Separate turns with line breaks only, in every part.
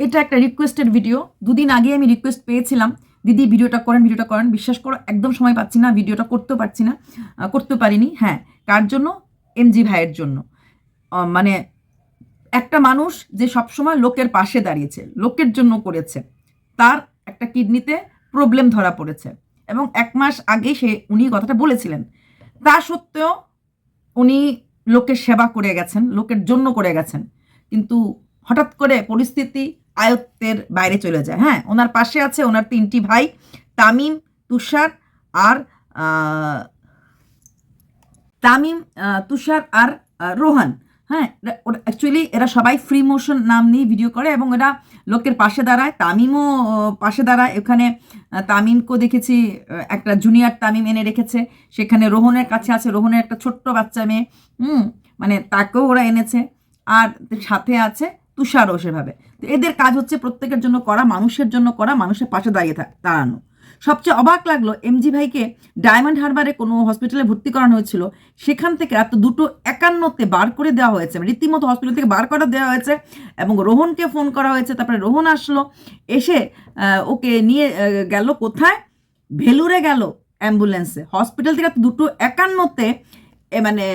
এটা একটা requested video দুদিন আগে আমি রিকোয়েস্ট পেয়েছিলাম, দিদি ভিডিওটা করেন ভিডিওটা করেন। বিশ্বাস করো, একদম সময় পাচ্ছি না ভিডিওটা করতেও পারছি না করতে পারিনি। হ্যাঁ কার জন্য? এমজি ভাইয়ের জন্য। মানে একটা মানুষ যে সবসময় লোকের পাশে দাঁড়িয়েছে, লোকের জন্য করেছে, তার একটা কিডনিতে প্রবলেম ধরা পড়েছে। এবং এক মাস আগে সে, উনি কথাটা বলেছিলেন। তা সত্ত্বেও উনি লোকের সেবা করে গেছেন, লোকের জন্য করে গেছেন। কিন্তু হঠাৎ করে পরিস্থিতি আয়ত্তের বাইরে চলে যায়। হ্যাঁ ওনার পাশে আছে ওনার তিনটি ভাই, তামিম, তুষার আর তামিম তুষার আর রোহান। হ্যাঁ অ্যাকচুয়ালি এরা সবাই ফ্রি মোশন নাম নিয়ে ভিডিও করে এবং এরা লোকের পাশে দাঁড়ায়। তামিমও পাশে দাঁড়ায়। এখানে তামিমকেও দেখেছি একটা জুনিয়র তামিম এনে রেখেছে। সেখানে রোহনের কাছে আছে। রোহনের একটা ছোট্ট বাচ্চা মেয়ে, হুম মানে তাকেও ওরা এনেছে। আর সাথে আছে তুষারও সেভাবে। তো এদের কাজ হচ্ছে প্রত্যেকের জন্য করা, মানুষের জন্য করা, মানুষের পাশে দাঁড়িয়ে দাঁড়ানো। সবচেয়ে অবাক লাগল এমজি ভাইকে ডায়মন্ড হারবারে কোনো হসপিটালে ভর্তি করানো হয়েছিল। সেখান থেকে রাত দুটো একান্নতে বার করে দেওয়া হয়েছে। মানে রীতিমতো হসপিটাল থেকে বার করা দেওয়া হয়েছে এবং রোহনকে ফোন করা হয়েছে। তারপরে রোহন আসলো, এসে ওকে নিয়ে গেল কোথায়? ভেলুরে গেল অ্যাম্বুলেন্সে। হসপিটাল থেকে দুটো একান্নতে মানে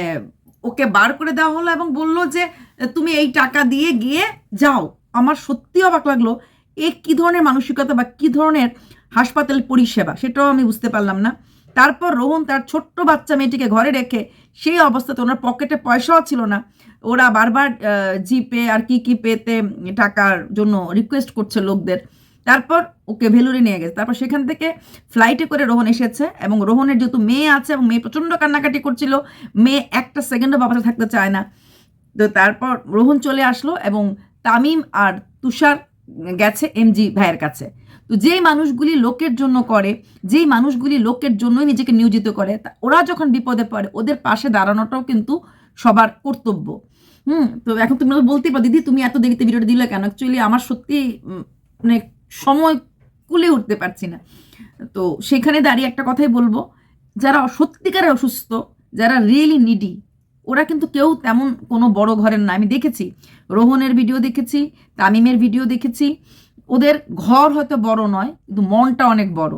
ওকে বার করে দেওয়া হলো এবং বলল যে তুমি এই টাকা দিয়ে গিয়ে যাও। আমার সত্যি অবাক লাগল এ কী ধরনের মানসিকতা বা কী ধরনের হাসপাতাল পরিষেবা, সেটাও আমি বুঝতে পারলাম না। তারপর রোহন তার ছোট্ট বাচ্চা মেয়েটিকে ঘরে রেখে সেই অবস্থাতে ওনার পকেটে পয়সাও ছিল না। ওরা বারবার জিপে আর কি কি পেতে টাকার জন্য রিকোয়েস্ট করছে লোকদের। তারপর ওকে ভেলুরে নিয়ে গেছে। তারপর সেখান থেকে ফ্লাইটে করে রোহন এসেছে এবং রোহনের যেহেতু মেয়ে আছে এবং মেয়ে প্রচণ্ড কান্নাকাটি করছিল, মেয়ে একটা সেকেন্ডও বাবাতে থাকতে চায় না। তো তারপর রোহন চলে আসলো এবং তামিম আর তুষার গেছে এমজি ভাইয়ের কাছে। তো যেই মানুষগুলি লোকের জন্য করে, যেই মানুষগুলি লোকের জন্যই নিজেকে নিয়োজিত করে ওরা যখন বিপদে পড়ে, ওদের পাশে দাঁড়ানোটাও কিন্তু সবার কর্তব্য। হুম, তো এখন তুমি বলতেই পারো, দিদি, তুমি এত দেরিতে ভিডিওটা দিলে কেন? অ্যাকচুয়ালি আমার সত্যি মানে সময় কুলে উঠতে পারছি না। তো সেখানে দাঁড়িয়ে একটা কথাই বলব, যারা সত্যিকারে অসুস্থ, যারা রিয়েলি নিডি ওরা কিন্তু কেউ তেমন কোনো বড় ঘরের না। আমি দেখেছি, রোহনের ভিডিও দেখেছি, তামিমের ভিডিও দেখেছি। ওদের ঘর হয়তো বড় নয়, কিন্তু মনটা অনেক বড়।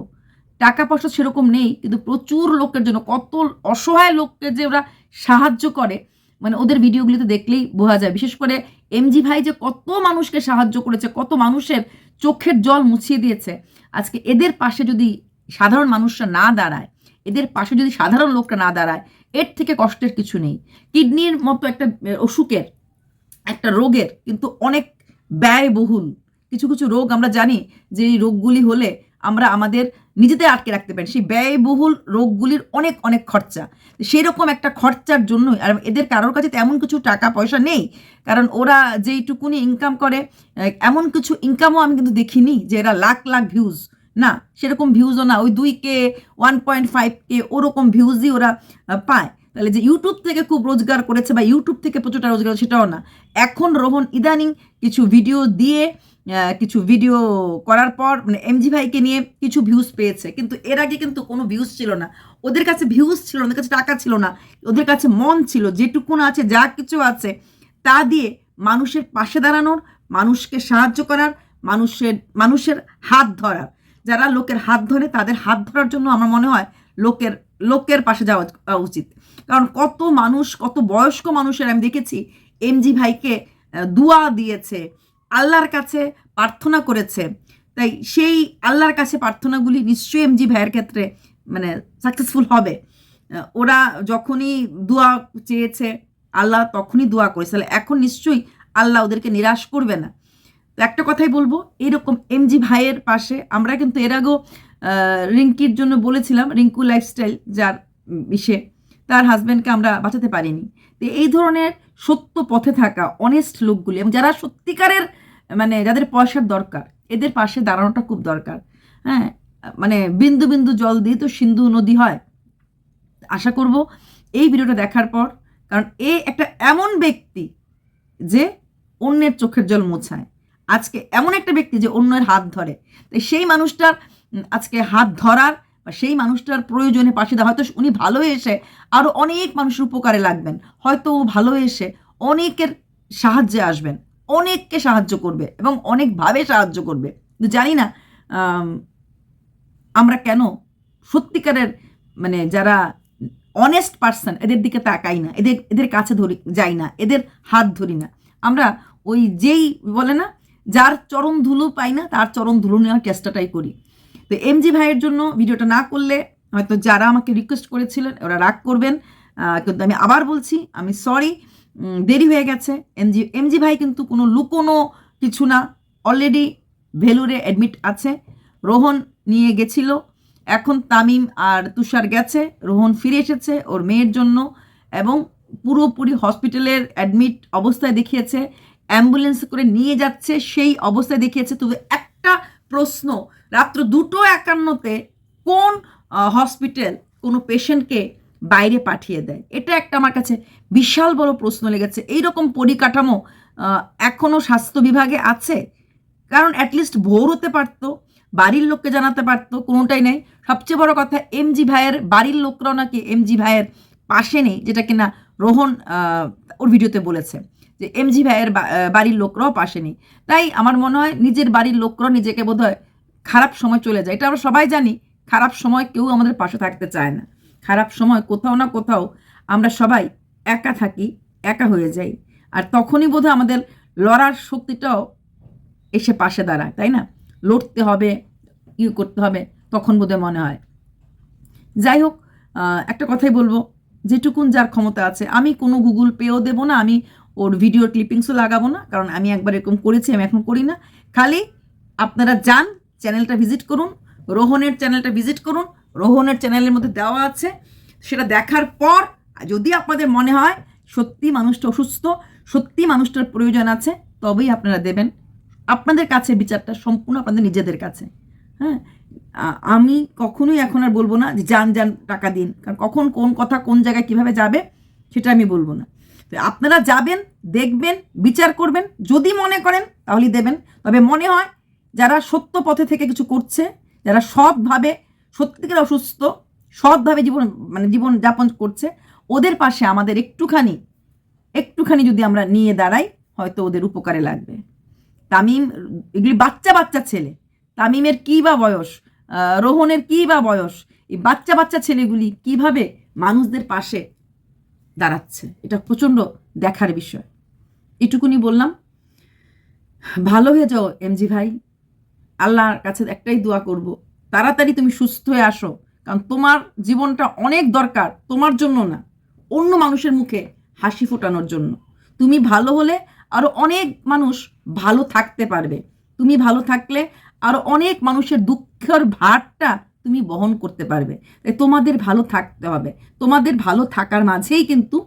টাকা পয়সা সেরকম নেই, কিন্তু প্রচুর লোকের জন্য, কত অসহায় লোককে যে ওরা সাহায্য করে। মানে ওদের ভিডিওগুলিতে দেখলেই বোঝা যায়। বিশেষ করে এমজি ভাই যে কত মানুষকে সাহায্য করেছে, কত মানুষের চোখের জল মুছিয়ে দিয়েছে। আজকে এদের পাশে যদি সাধারণ মানুষরা না দাঁড়ায়, এদের পাশে যদি সাধারণ লোকরা না দাঁড়ায় এর থেকে কষ্টের কিছু নেই। কিডনির মতো একটা অসুখের, একটা রোগের কিন্তু অনেক ব্যয়বহুল। কিছু কিছু রোগ আমরা জানি যে এই রোগগুলি হলে আমরা আমাদের নিজেদের আটকে রাখতে পারি। সেই ব্যয়বহুল রোগগুলির অনেক অনেক খরচা। সেই রকম একটা খরচার জন্যই, আর এদের কারোর কাছে তেমন কিছু টাকা পয়সা নেই। কারণ ওরা যেইটুকুনি ইনকাম করে এমন কিছু ইনকামও আমি কিন্তু দেখিনি যে এরা লাখ লাখ ভিউজ না, সেরকম ভিউজও না, ওই দুই K one point five K, ওরকম ভিউজই ওরা পায়। তাহলে যে ইউটিউব থেকে খুব রোজগার করেছে বা ইউটিউব থেকে প্রচুরটা রোজগার সেটাও না। এখন রোহন ইদানিং কিছু ভিডিও দিয়ে কিছু ভিডিও করার পর মানে এমজি ভাইকে নিয়ে কিছু ভিউজ পেয়েছে। কিন্তু এর আগে কিন্তু কোনো ভিউজ ছিল না। ওদের কাছে ভিউজ ছিল ওদের কাছে টাকা ছিল না, ওদের কাছে মন ছিল, যেটুকুন আছে, যা কিছু আছে, তা দিয়ে মানুষের পাশে দাঁড়ানোর, মানুষকে সাহায্য করার, মানুষের মানুষের হাত ধরার। যারা লোকের হাত ধরে, তাদের হাত ধরার জন্য আমার মনে হয় লোকের লোকের পাশে যাওয়া উচিত কারণ কত মানুষ, কত বয়স্ক মানুষের আমি দেখেছি এমজি ভাইকে দুয়া দিয়েছে, আল্লাহর কাছে প্রার্থনা করেছে। তাই সেই আল্লাহর কাছে প্রার্থনাগুলি নিশ্চয়ই এমজি ভাইয়ের ক্ষেত্রে মানে সাকসেসফুল হবে। ওরা যখনই দোয়া চেয়েছে, আল্লাহ তখনই দোয়া করেছে। এখন নিশ্চয়ই আল্লাহ ওদেরকে নিরাশ করবে না। তো একটা কথাই বলব, এরকম এমজি ভাইয়ের পাশে আমরা কিন্তু এর আগেও রিঙ্কির জন্য বলেছিলাম, রিঙ্কু লাইফস্টাইল যার ইসে, তার হাজব্যান্ডকে আমরা বাঁচাতে পারিনি। তো এই ধরনের সত্য পথে থাকা অনেস্ট লোকগুলি এবং যারা সত্যিকারের মানে যাদের পয়সার দরকার, এদের পাশে দাঁড়ানোটা খুব দরকার। হ্যাঁ মানে বিন্দু বিন্দু জল দিয়ে তো সিন্ধু নদী হয়। আশা করব এই ভিডিওটা দেখার পর, কারণ এ একটা এমন ব্যক্তি যে অন্যের চোখের জল মোছায়। আজকে এমন একটা ব্যক্তি যে অন্যের হাত ধরে। তাই সেই মানুষটার আজকে হাত ধরার বা সেই মানুষটার প্রয়োজনে পাশে দেওয়া হয়তো উনি ভালো এসে আরও অনেক মানুষের উপকারে লাগবেন। হয়তো ও ভালো এসে অনেকের সাহায্যে আসবেন। অনেককে সাহায্য করবে এবং অনেকভাবে সাহায্য করবে। কিন্তু জানি না আমরা কেন সত্যিকারের মানে যারা অনেস্ট পার্সন এদের দিকে তাকাই না। এদের এদের কাছে ধরি, যাই না। এদের হাত ধরি না। আমরা ওই যেই বলে না যার চরণ ধুলো পাই না, তার চরণ ধুলো নেওয়ার চেষ্টাটাই করি। তো এমজি ভাইয়ের জন্য ভিডিওটা না করলে হয়তো যারা আমাকে রিকোয়েস্ট করেছিলেন, ওরা রাগ করবেন। কিন্তু আমি আবার বলছি, আমি সরি দেরি হয়ে গেছে। এমজি এমজি ভাই কিন্তু কোনো লুকোনো কিছু না। অলরেডি ভেলুরে অ্যাডমিট আছে। রোহন নিয়ে গেছিল। এখন তামিম আর তুষার গেছে। রোহন ফিরে এসেছে ওর মেয়ের জন্য এবং পুরোপুরি হসপিটালের অ্যাডমিট অবস্থায় দেখিয়েছে। অ্যাম্বুলেন্স করে নিয়ে যাচ্ছে, সেই অবস্থায় দেখিয়েছে। তবে একটা প্রশ্ন, রাত্র দুটো একান্নতে কোন হসপিটাল কোনো পেশেন্টকে বাইরে পাঠিয়ে দেয়? এটা একটা আমার কাছে বিশাল বড় প্রশ্ন লেগেছে। এইরকম পরিকাঠামো এখনও স্বাস্থ্য বিভাগে আছে? কারণ অ্যাটলিস্ট ভোর হতে পারতো, বাড়ির লোককে জানাতে পারতো, কোনোটাই নেই। সবচেয়ে বড় কথা এমজি ভাইয়ের বাড়ির লোকরাও নাকি এমজি ভাইয়ের পাশে নেই, যেটা কিনা রোহন ওর ভিডিওতে বলেছে। যে এমজি ভাইয়ের বাড়ির লোকরাও পাশে নেই। তাই আমার মনে হয় নিজের বাড়ির লোকরাও নিজেকে বোধহয় খারাপ সময় চলে যায়। এটা আমরা সবাই জানি, খারাপ সময় কেউ আমাদের পাশে থাকতে চায় না। খারাপ সময় কোথাও না কোথাও আমরা সবাই একা থাকি, একা হয়ে যাই। আর তখনই বোধহয় আমাদের লড়ার শক্তিটাও এসে পাশে দাঁড়ায়, তাই না? লড়তে হবে ইয়ে করতে হবে, তখন বোধহয় মনে হয়। যাই হোক একটা কথাই বলব, যেটুকুন যার ক্ষমতা আছে, আমি কোনো গুগল পেও দেবো না, আমি ওর ভিডিও ক্লিপিংসও লাগাবো না, কারণ আমি একবার এরকম করেছি, আমি এখন করি না। খালি আপনারা যান চ্যানেলটা ভিজিট করুন, রোহনের চ্যানেলটা ভিজিট করুন, রোহনের চ্যানেলের মধ্যে দেওয়া আছে, সেটা দেখার পর, যদি আপনাদের মনে হয় সত্যি মানুষটা অসুস্থ, সত্যি মানুষটার প্রয়োজন আছে, তবেই আপনারা দেবেন। আপনাদের কাছে বিচারটা সম্পূর্ণ আপনাদের নিজেদের কাছে। হ্যাঁ? আমি কখনোই এখন আর বলব না যে যান যান, টাকা দিন। কারণ কখন কোন কথা কোন জায়গায় কীভাবে যাবে, সেটা আমি বলব না। আপনারা যাবেন, দেখবেন, বিচার করবেন, যদি মনে করেন তাহলেই দেবেন। তবে মনে হয় যারা সত্য পথে থেকে কিছু করছে, যারা সৎভাবে, সত্যিকার অসুস্থ, সৎভাবে জীবন মানে জীবন যাপন করছে, ওদের পাশে আমাদের একটুখানি একটুখানি যদি আমরা নিয়ে দাঁড়াই, হয়তো ওদের উপকারে লাগবে। তামিম, এগুলি বাচ্চা বাচ্চা ছেলে। তামিমের কী বা বয়স? রোহনের কী বা বয়স? এই বাচ্চা বাচ্চা ছেলেগুলি কীভাবে মানুষদের পাশে দাঁড়াচ্ছে। এটা প্রচণ্ড দেখার বিষয়। এটুকুনি বললাম। ভালো হয়ে যাও এমজি ভাই। আল্লাহর কাছে একটাই দোয়া করব, তাড়াতাড়ি তুমি সুস্থ হয়ে আসো, কারণ তোমার জীবনটা অনেক দরকার, তোমার জন্য না, অন্য মানুষের মুখে হাসি ফোটানোর জন্য। তুমি ভালো হলে আরও অনেক মানুষ ভালো থাকতে পারবে। তুমি ভালো থাকলে আরও অনেক মানুষের দুঃখের ভারটা তুমি বহন করতে পারবে। তাই তোমাদের ভালো থাকতে হবে। তোমাদের ভালো থাকার মাঝেই কিন্তু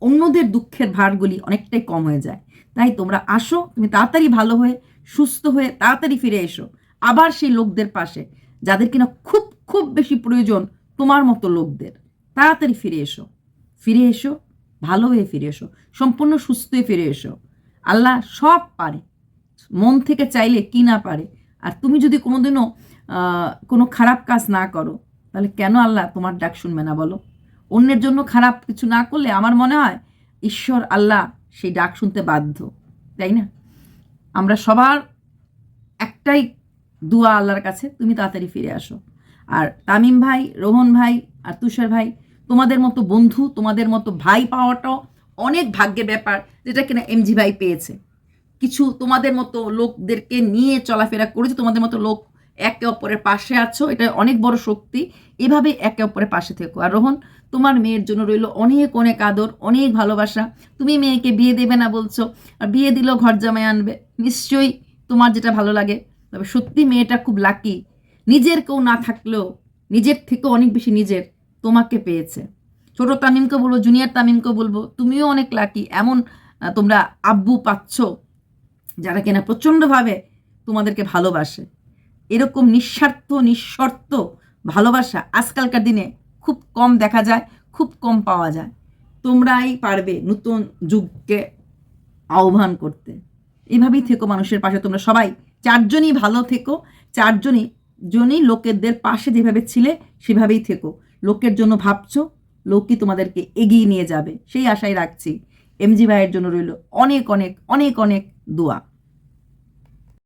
অন্যদের দুঃখের ভারগুলি অনেকটাই কম হয়ে যায়। তাই তোমরা আসো, তুমি তাড়াতাড়ি ভালো হয়ে, সুস্থ হয়ে তাড়াতাড়ি ফিরে এসো। আবার সেই লোকদের পাশে, যাদের কিনা খুব খুব বেশি প্রয়োজন তোমার মতো লোকদের। তাড়াতাড়ি ফিরে এসো। ফিরে এসো, ভালো হয়ে ফিরে এসো। সম্পূর্ণ সুস্থ হয়ে ফিরে এসো। আল্লাহ সব পারে। মন থেকে চাইলে কি না পারে। আর তুমি যদি কোনোদিনও কোনো খারাপ কাজ না করো। তাহলে কেন আল্লাহ তোমার ডাক শুনবে না বলো? অন্যের জন্য খারাপ কিছু না করলে আমার মনে হয় ঈশ্বর আল্লাহ সেই ডাক শুনতে বাধ্য, তাই না? আমরা সবার একটাই দুয়া আল্লাহর কাছে, তুমি তাড়াতাড়ি ফিরে আসো। আর তামিম ভাই, রোহন ভাই আর তুষার ভাই, তোমাদের মতো বন্ধু, তোমাদের মতো ভাই পাওয়াটাও অনেক ভাগ্যের ব্যাপার, যেটা কিনা এমজি ভাই পেয়েছে। কিছু তোমাদের মতো লোকদেরকে নিয়ে চলাফেরা করেছে, তোমাদের মতো লোক একে অপরের পাশে আছো, এটা অনেক বড় শক্তি। এভাবে একে অপরের পাশে থেকো। আর রোহন, তোমার মেয়ের জন্য রইল অনেক অনেক আদর, অনেক ভালোবাসা। তুমি মেয়েকে বিয়ে দেবে না বলছো, আর বিয়ে দিলেও ঘর জামাই আনবে। নিশ্চয়ই তোমার যেটা ভালো লাগে, তবে সত্যি মেয়েটা খুব লাকি নিজের কেউ না থাকলেও, নিজের থেকেও অনেক বেশি নিজের তোমাকে পেয়েছে। ছোট তামিমকে বলব জুনিয়র তামিমকে বলব, তুমিও অনেক লাকি এমন তোমরা আব্বু পাচ্ছ, যারা কিনা প্রচণ্ডভাবে তোমাদেরকে ভালোবাসে। এরকম নিঃস্বার্থ, নিঃশর্ত ভালোবাসা আজকালকার দিনে খুব কম দেখা যায়, খুব কম পাওয়া যায়। তোমরাই পারবে নতুন যুগকে আহ্বান করতে। এইভাবেই থেকো মানুষের পাশে। তোমরা সবাই চারজনই ভালো থেকো, চারজনই, জনই লোকেদের পাশে যেভাবে ছিলে সেভাবেই থেকো। লোকের জন্য ভাবছ, লোকই তোমাদেরকে এগিয়ে নিয়ে যাবে। সেই আশাই রাখছি। এমজি ভাইয়ের জন্য রইল অনেক অনেক অনেক অনেক দোয়া।